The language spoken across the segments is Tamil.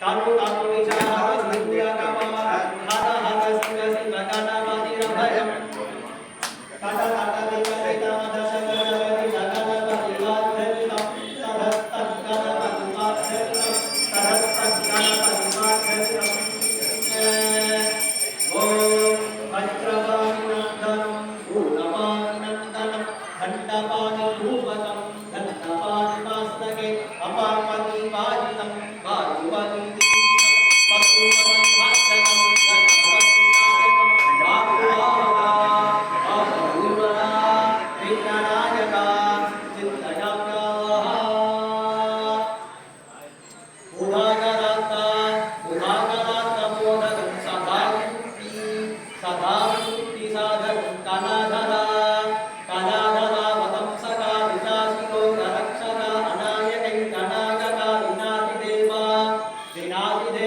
তারও তারও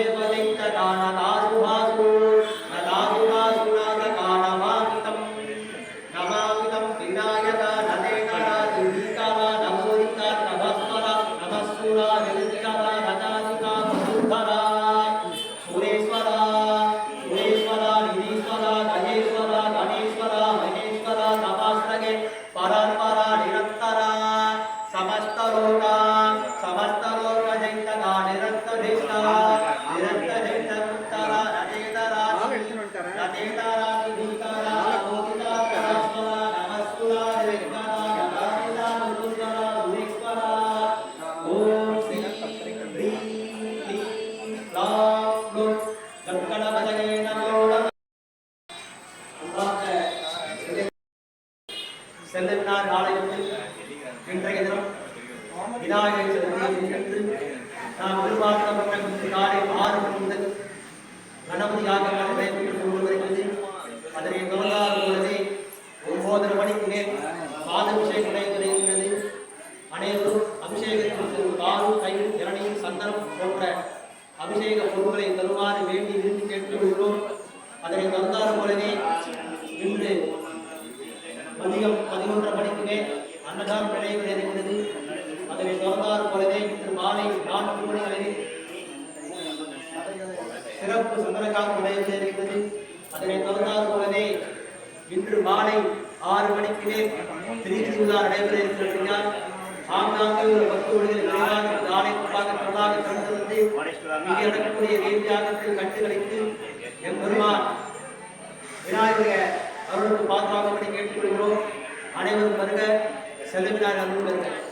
தேவதைத்த தான தாருபாசோ செல்ல விநாயகர் ஆலயத்தில் இன்றைய தினம் விநாயகர் சதுர்த்தியை முன்னிட்டு நாம் எதிர்பார்க்கப்பட்ட காலை ஆறு மணி முதல் கணபதி யாகங்கள் நடைபெற்றுக் கொண்டு வருகிறது அதனை தொடர்ந்தார் பொழுதே ஒன்பதரை மணிக்கு மேல் பாத அபிஷேகம் நடைபெறுகிறது. அனைவரும் அபிஷேகத்திற்கு பால் தயிர் இளநீர் சந்தனம் போன்ற அபிஷேக பொருட்களை தருமாறு வேண்டி விரும்பி கேட்டுக்கொள்கிறோம். அதனை தந்தார் போலவே இன்று மதியம் அன்னதானம் நடைபெற இருக்கிறது அதனை தொடர்ந்தார் பொழுதே இன்று மாலை நான்கு மணி அளவில் சிறப்பு சந்திரகாந்த் நடைபெற இருக்கிறது அதனை தொடர்ந்தார் பொழுதே இன்று மாலை ஆறு மணிக்கிலே மேல் திருச்சி விழா நடைபெற இருக்கிறபடியால் ஆங்காங்கே ஒரு பத்து ஒளிகள் விரைவாக நாளை முன்பாக தொடராக கடந்து வந்து இங்கே நடக்கக்கூடிய வேதியாகத்தில் கட்டுகளித்து எம் பெருமான் விநாயகருடைய அருளுக்கு பாத்திரமாகும்படி கேட்டுக்கொள்கிறோம் அனைவரும் வருக. செல்லுமினார் அருள்